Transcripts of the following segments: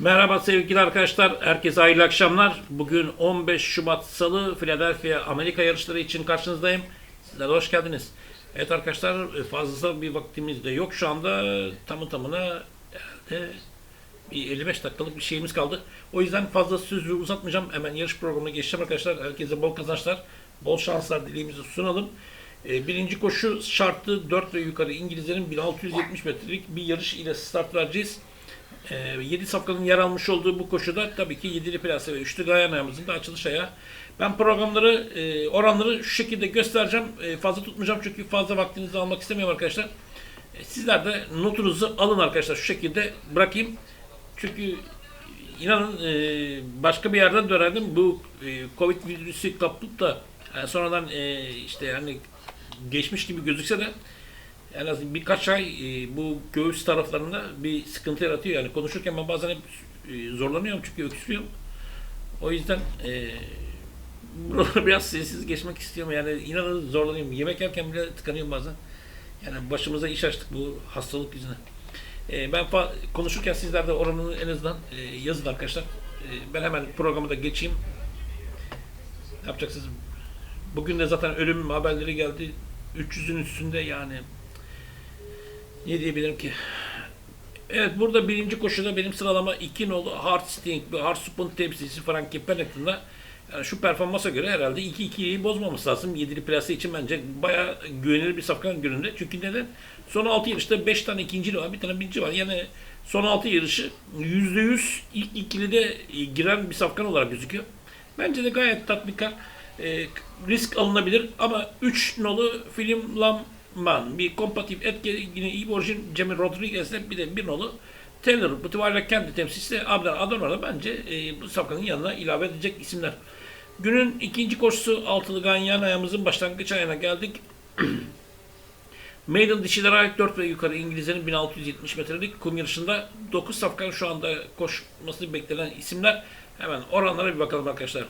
Merhaba sevgili arkadaşlar, herkese hayırlı akşamlar. Bugün 15 Şubat Salı, Philadelphia Amerika yarışları için karşınızdayım. Sizler hoş geldiniz. Evet arkadaşlar, fazla bir vaktimiz de yok şu anda. Tamı tamına herhalde bir 55 dakikalık bir şeyimiz kaldı. O yüzden fazla sözü uzatmayacağım. Hemen yarış programına geçeceğim arkadaşlar. Herkese bol kazançlar, bol şanslar dileğimizi sunalım. Ee, Birinci koşu şartlı 4 ve yukarı İngilizlerin 1670 metrelik bir yarış ile start vereceğiz. 7 safkanın yer almış olduğu bu koşuda tabii ki 7'li plase ve 3'lü gayan ayağımızın da açılış ayağı. Ben programları, e, oranları şu şekilde göstereceğim. E, Fazla tutmayacağım çünkü fazla vaktinizi almak istemiyorum arkadaşlar. E, Sizler de notunuzu alın arkadaşlar şu şekilde bırakayım. Çünkü inanın e, başka bir yerden öğrendim. Bu e, Covid virüsü kapıp da yani sonradan e, işte hani geçmiş gibi gözükse de en az birkaç ay e, bu göğüs taraflarında bir sıkıntı yaratıyor. Yani konuşurken ben bazen hep e, zorlanıyorum çünkü öksürüyorum. O yüzden e, buraları biraz sessiz geçmek istiyorum. Yani inanın zorlanıyorum. Yemek yerken bile tıkanıyorum bazen. Yani başımıza iş açtık bu hastalık yüzüne. E, ben konuşurken sizler de oranını en azından e, yazın arkadaşlar. E, ben hemen programı da geçeyim. Ne yapacaksınız? Bugün de zaten ölüm haberleri geldi. 300'ün üstünde yani ne diyebilirim ki? Evet burada birinci koşuda benim sıralama 2 nolu Hard Sting ve Hard Spoon temsilcisi Frankie Pennington'la yani şu performansa göre herhalde 2-2'yi bozmaması lazım. 7'li plase için bence bayağı güvenilir bir safkan gününde. Çünkü neden? Son 6 yarışta 5 tane ikinci var, bir tane birinci var. Yani son 6 yarışı %100 ilk ikilide giren bir safkan olarak gözüküyor. Bence de gayet tatminkar. E, risk alınabilir ama 3 nolu Film Lamman bir kompatif etki yine Iborjin, Cemil Rodriguez'le bir de bir nolu Taylor bu itibariyle kendi temsilcisi Abdel Adorno'da bence e, bu safkanın yanına ilave edecek isimler. Günün ikinci koşusu altılı ganyan ayağımızın başlangıç ayağına geldik. Maiden dişilere ait 4 ve yukarı İngilizlerin 1670 metrelik kum yarışında 9 safkan şu anda koşması beklenen isimler. Hemen oranlara bir bakalım arkadaşlar.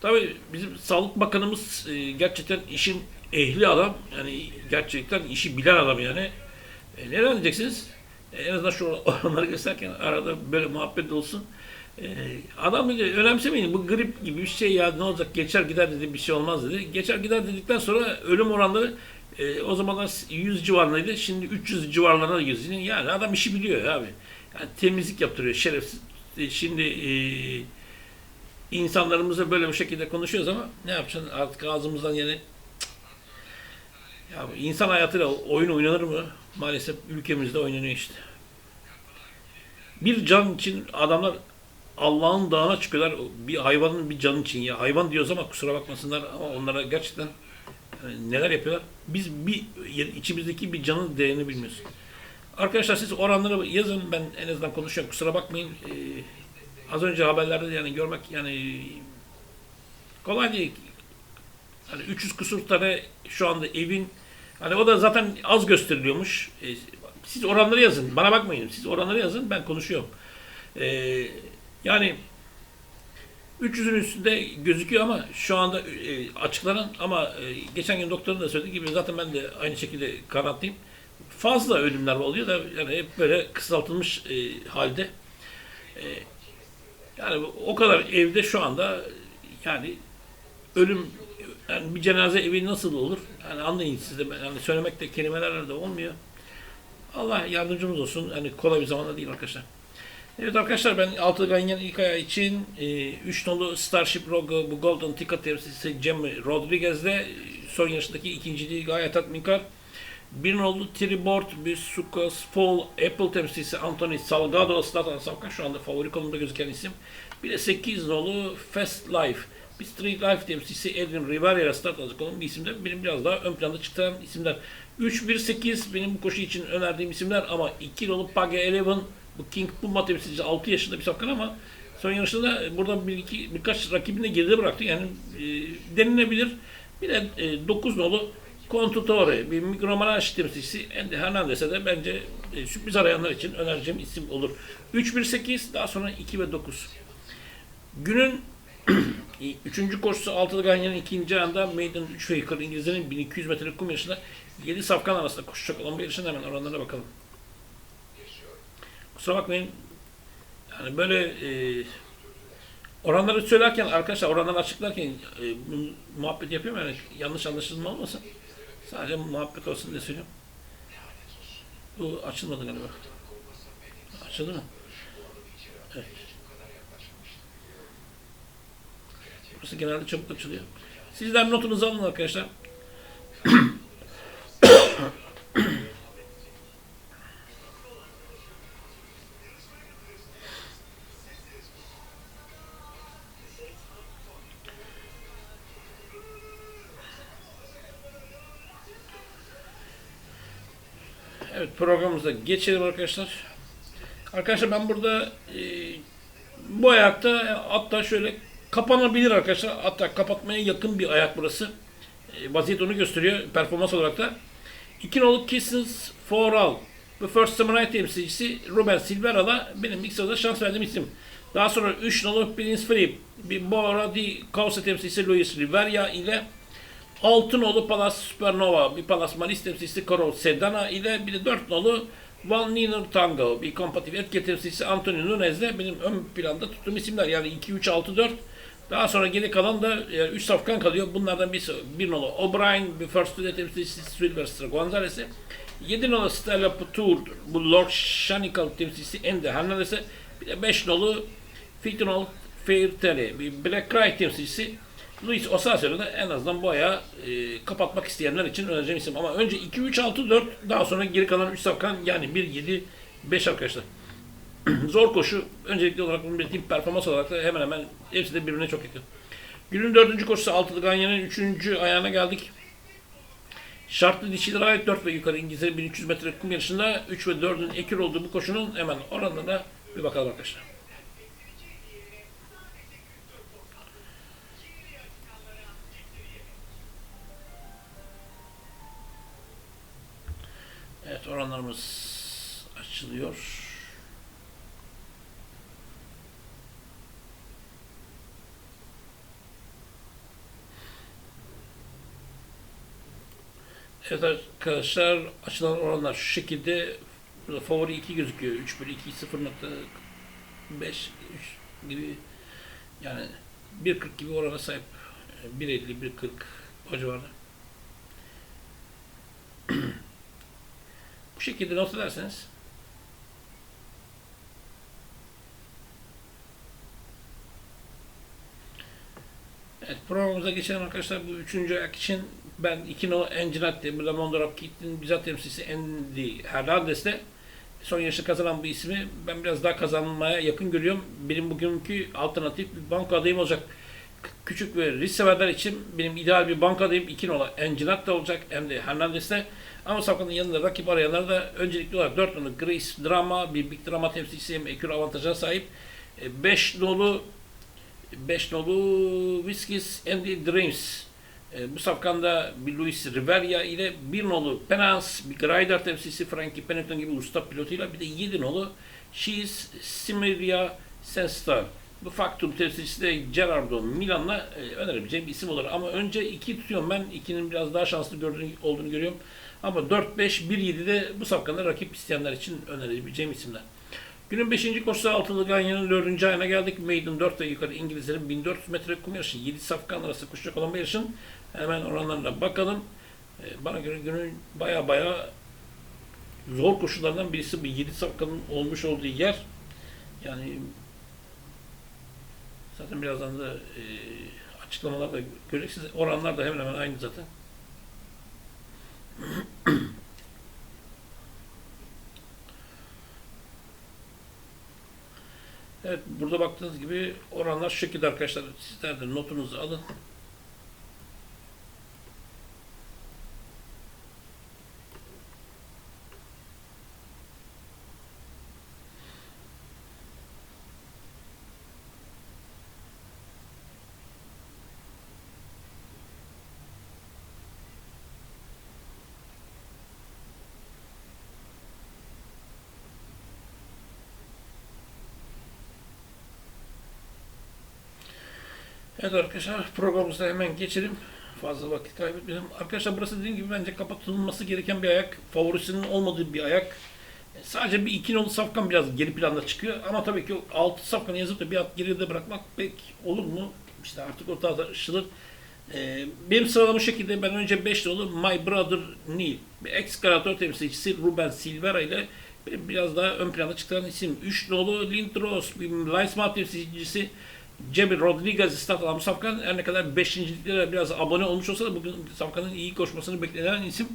Tabii bizim Sağlık Bakanımız e, gerçekten işin ehli adam. Yani gerçekten işi bilen adam yani. E, neden diyeceksiniz? E, en azından şu oranları gösterken arada böyle muhabbet olsun. E, adam dedi önemsemeyin bu grip gibi bir şey ya ne olacak geçer gider dedi bir şey olmaz dedi. Geçer gider dedikten sonra ölüm oranları e, o zamanlar 100 civarındaydı. Şimdi 300 civarlarına gidiyor. Yani adam işi biliyor abi. Yani temizlik yaptırıyor şerefsiz. E, şimdi eee insanlarımıza böyle bir şekilde konuşuyoruz ama ne yapacaksın artık ağzımızdan yine ya insan hayatıyla oyun oynanır mı? Maalesef ülkemizde oynanıyor işte. Bir can için adamlar Allah'ın dağına çıkıyorlar bir hayvanın bir canı için ya hayvan diyoruz ama kusura bakmasınlar ama onlara gerçekten yani neler yapıyorlar? Biz bir içimizdeki bir canın değerini bilmiyoruz. Arkadaşlar siz oranları yazın ben en azından konuşuyorum kusura bakmayın. Ee, az önce haberlerde de yani görmek yani kolay değil. Hani 300 kusur tane şu anda evin hani o da zaten az gösteriliyormuş. E, siz oranları yazın. Bana bakmayın. Siz oranları yazın. Ben konuşuyorum. E, yani 300'ün üstünde gözüküyor ama şu anda e, açıklanan ama e, geçen gün doktorun da söylediği gibi zaten ben de aynı şekilde kanatlıyım. Fazla ölümler oluyor da yani hep böyle kısaltılmış halde. Yani o kadar evde şu anda yani ölüm yani bir cenaze evi nasıl olur? Yani anlayın siz de yani söylemek de kelimelerle de olmuyor. Allah yardımcımız olsun. Yani kolay bir zamanda değil arkadaşlar. Evet arkadaşlar ben Altı Ganyan ilk ayağı için 3 e, nolu Starship Rogue bu Golden Ticket temsilcisi Cem Rodriguez'de son yarışındaki ikinciliği gayet tatminkar. Bir nolu Tribord, bir Sukas Fall, Apple temsilcisi Anthony Salgado zaten Savkan şu anda favori konumda gözüken isim. Bir de 8 nolu Fast Life. Bir Street Life temsilcisi Edwin Rivera alacak olan bir isimde. Benim biraz daha ön planda çıkan isimler. 3-1-8 benim bu koşu için önerdiğim isimler ama 2 nolu Page Eleven bu King Puma temsilcisi 6 yaşında bir safkan ama son yarışında da burada bir iki, birkaç rakibini geride bıraktı. Yani e, denilebilir. Bir de e, 9 nolu Contutore, bir mikromanaj temsilcisi Andy Hernandez'e de bence e, sürpriz arayanlar için önereceğim isim olur. 3-1-8, daha sonra 2 ve 9. Günün üçüncü koşusu Altılı Ganyan'ın ikinci anda Maiden 3 ve yukarı İngilizlerin 1200 metrelik kum yarışında 7 safkan arasında koşacak olan bir yarışın hemen oranlarına bakalım. Kusura bakmayın. Yani böyle e, oranları söylerken arkadaşlar oranları açıklarken e, muhabbet yapıyorum yani yanlış anlaşılma olmasın. Sadece muhabbet olsun diye söylüyorum. Bu açılmadı galiba. Açıldı mı? Evet. Burası genelde çabuk açılıyor. Sizler notunuzu alın arkadaşlar. Evet programımıza geçelim arkadaşlar. Arkadaşlar ben burada e, bu ayakta hatta şöyle kapanabilir arkadaşlar. Hatta kapatmaya yakın bir ayak burası. E, vaziyet onu gösteriyor performans olarak da. İki nolu Kisses for All. Bu First Samurai temsilcisi Ruben Silvera'da benim ilk sırada şans verdiğim isim. Daha sonra 3 nolu Prince Philip, bir Bora Di Causa temsilcisi Luis Rivera ile Altınoğlu Palas Supernova, bir Palas Malis temsilcisi Karol Sedana ile bir de dört nolu Van Niner Tango, bir kompatif etki temsilcisi Antonio Nunez'le benim ön planda tuttuğum isimler. Yani 2, 3, 6, 4. Daha sonra geri kalan da 3 safkan kalıyor. Bunlardan birisi bir nolu O'Brien, bir First Studio temsilcisi Sylvester Gonzalez'i. 7 nolu Stella Putur, bu Lord Shanical temsilcisi Ende Hernandez'e. Bir de 5 nolu Fitinol Fairtel'i, bir Black Cry temsilcisi Luis Osasio'da da en azından bu ayağı e, kapatmak isteyenler için önereceğim isim. Ama önce 2, 3, 6, 4 daha sonra geri kalan 3 safkan yani 1, 7, 5 arkadaşlar. Zor koşu. Öncelikli olarak bunu belirteyim. Performans olarak da hemen hemen hepsi de birbirine çok yakın. Günün dördüncü koşusu Altılı Ganyan'ın üçüncü ayağına geldik. Şartlı dişilere ait 4 ve yukarı İngilizlerin 1300 metre kum yarışında 3 ve 4'ün ekür olduğu bu koşunun hemen oranına bir bakalım arkadaşlar. Oranlarımız açılıyor. Evet arkadaşlar açılan oranlar şu şekilde burada favori 2 gözüküyor. 3 bölü 2 0.5 3 gibi yani 1.40 gibi orana sahip. 1.50 1.40 o civarda. Bu şekilde not ederseniz Evet programımıza geçelim arkadaşlar. Bu üçüncü ayak için ben iki no Enginatti, bu Lamont Rapkit'in bizzat temsilcisi Andy Hernandez'de son yarışı kazanan bu ismi ben biraz daha kazanmaya yakın görüyorum. Benim bugünkü alternatif bir banka adayım olacak. Küçük ve risk severler için benim ideal bir banka adayım 2 nola Enginatti olacak hem de Hernandez'de. Ama Safkan'ın yanında rakip arayanlar da öncelikli olarak 4 nolu Grace Drama, bir Big Drama temsilcisi hem ekür avantaja sahip. 5 nolu 5 nolu Whiskies and the Dreams. E, bu safkanda bir Luis Rivera ile bir nolu Penance, bir Grider temsilcisi Frankie Pennington gibi usta pilotuyla bir de 7 nolu She's Similia Senstar. Bu Factum temsilcisi Gerardo Milan'la e, önerebileceğim bir isim olur. Ama önce 2 tutuyorum ben. 2'nin biraz daha şanslı gördüğünü, olduğunu görüyorum. Ama 4-5-1-7 de bu safkanda rakip isteyenler için önerebileceğim isimler. Günün 5. koşusu Altılı Ganyan'ın 4. ayına geldik. Maiden 4 ve yukarı İngilizlerin 1400 metre kum yarışı 7 safkan arası koşacak olan bir yarışın hemen oranlarına bakalım. Ee, Bana göre günün baya baya zor koşullardan birisi bu 7 safkanın olmuş olduğu yer. Yani zaten birazdan da e, açıklamalarda göreceksiniz. Oranlar da hemen hemen aynı zaten. Evet, burada baktığınız gibi oranlar şu şekilde arkadaşlar. Sizler de notunuzu alın. Evet arkadaşlar programımıza hemen geçelim. Fazla vakit kaybetmeyelim. Arkadaşlar burası dediğim gibi bence kapatılması gereken bir ayak. Favorisinin olmadığı bir ayak. E, Sadece bir iki nolu safkan biraz geri planda çıkıyor ama tabii ki altı safkanı yazıp da bir at geride bırakmak pek olur mu? İşte artık o tartışılır. Ee, benim sıralamam şekilde. Ben önce 5 nolu My Brother Neil. Bir ex-Karator temsilcisi Ruben Silvera ile biraz daha ön planda çıkan isim. 3 nolu Lindros, Leisman temsilcisi Cemil Rodriguez bu Safkan her ne kadar 5. liglere biraz abone olmuş olsa da bugün Safkan'ın iyi koşmasını beklenen isim.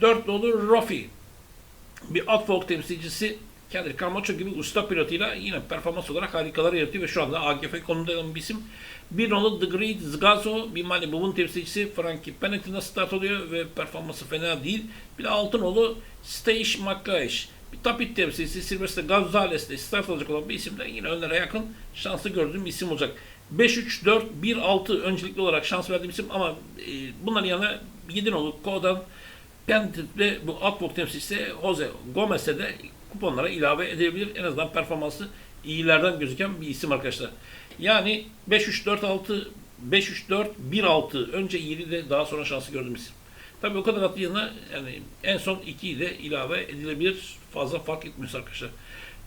4 nolu Rofi. Bir Upfolk temsilcisi Kendrick Camacho gibi usta pilotuyla yine performans olarak harikalar yaratıyor ve şu anda AGF konumunda olan bir isim. Bir nolu The Great Zgazo, bir Malibu'nun temsilcisi Frankie Pennington'la start oluyor ve performansı fena değil. Bir de altın nolu Stash McCaish. Bir Tapit temsilcisi Sylvester Gonzalez'le start alacak olan bir isim de yine önlere yakın şanslı gördüğüm bir isim olacak. 5-3-4-1-6 öncelikli olarak şans verdiğim isim ama e, bunların yanına 7 nolu Kodan Pendit ve bu Upwork temsilcisi Jose Gomez'e de kuponlara ilave edebilir. En azından performansı iyilerden gözüken bir isim arkadaşlar. Yani 5-3-4-6 5-3-4-1-6 önce 7 de daha sonra şansı gördüğüm isim. Tabii o kadar atlı yanına yani en son 2'yi de ilave edilebilir. Fazla fark etmiyor arkadaşlar.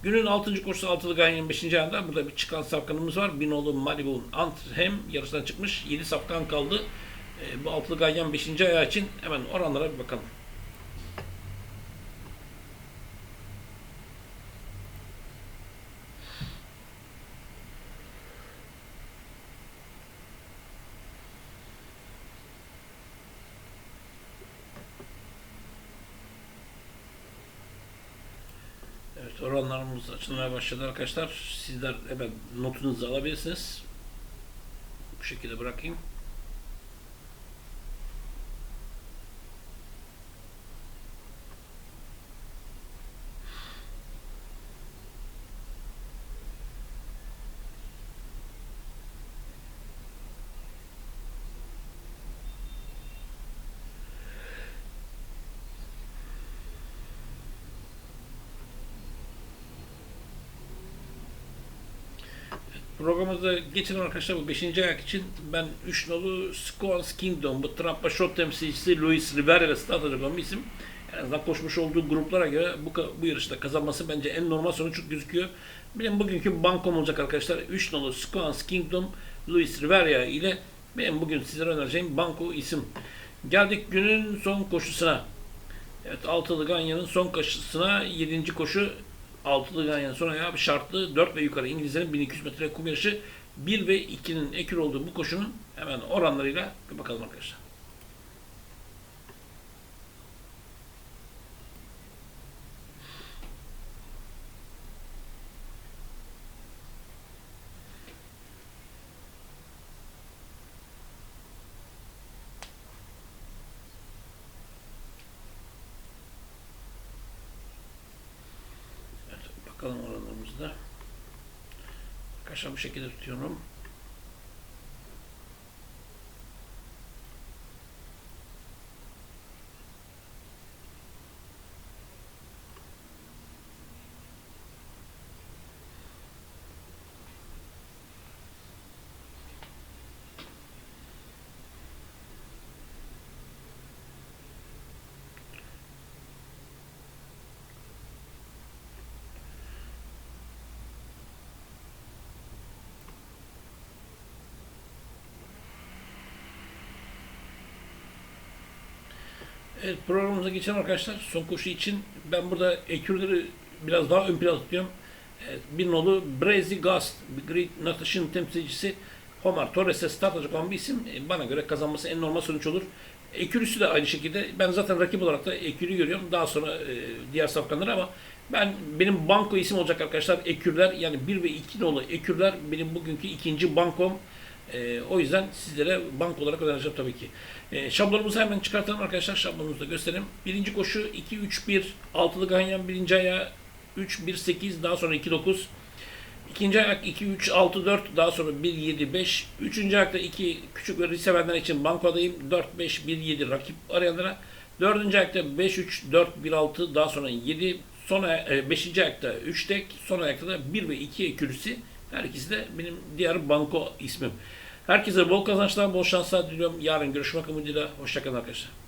Günün 6. koşusu altılı Ganyan'ın 5. ayında burada bir çıkan safkanımız var. Binolu Malibu'nun Anthem yarısından çıkmış. 7 safkan kaldı. E, bu altılı Ganyan 5. ayağı için hemen oranlara bir bakalım. Evet oranlarımız açılmaya başladı arkadaşlar. Sizler hemen notunuzu alabilirsiniz. Bu şekilde bırakayım. Programımızda geçen arkadaşlar bu 5. ayak için ben 3 nolu Squans Kingdom, bu Trump Shot temsilcisi Luis Rivera olan bir isim. En azından koşmuş olduğu gruplara göre bu, bu yarışta kazanması bence en normal sonuç gözüküyor. Benim bugünkü bankom olacak arkadaşlar. 3 nolu Squans Kingdom, Luis Rivera ile benim bugün sizlere önereceğim banko isim. Geldik günün son koşusuna. Evet Altılı Ganyan'ın son koşusuna 7. koşu Altılı Ganyan son ayağı şartlı 4 ve yukarı. İngilizlerin 1200 metre kum yarışı. 1 ve 2'nin ekür olduğu bu koşunun hemen oranlarıyla bakalım arkadaşlar. Evet, bakalım oranlarımızda. Arkadaşlar bu şekilde tutuyorum. Evet programımıza geçen arkadaşlar son koşu için ben burada ekürleri biraz daha ön plana tutuyorum. Evet, bir nolu Brazy Gast, Great Natation temsilcisi Homer Torres'e start alacak olan bir isim. E, Bana göre kazanması en normal sonuç olur. Ekürüsü de aynı şekilde. Ben zaten rakip olarak da Ekürü görüyorum. Daha sonra e, diğer safkanları ama ben benim banko isim olacak arkadaşlar Ekürler. Yani 1 ve 2 nolu Ekürler benim bugünkü ikinci bankom. E, o yüzden sizlere bank olarak önereceğim tabii ki. E, şablonumuzu hemen çıkartalım arkadaşlar. Şablonumuzu da göstereyim. Birinci koşu 2-3-1. Altılı ganyan birinci ayağı 3-1-8. Daha sonra 2-9. İkinci ayak 2-3-6-4. Daha sonra 1-7-5. Üçüncü ayakta 2 küçük ve risk sevenler için bankodayım. 4-5-1-7 rakip arayanlara. Dördüncü ayakta 5-3-4-1-6. Daha sonra 7. Son ay- e, beşinci ayakta 3 tek. Son ayakta da 1 ve 2 ekürüsü. Her ikisi de benim diğer banko ismim. Herkese bol kazançlar, bol şanslar diliyorum. Yarın görüşmek umuduyla. Hoşçakalın arkadaşlar.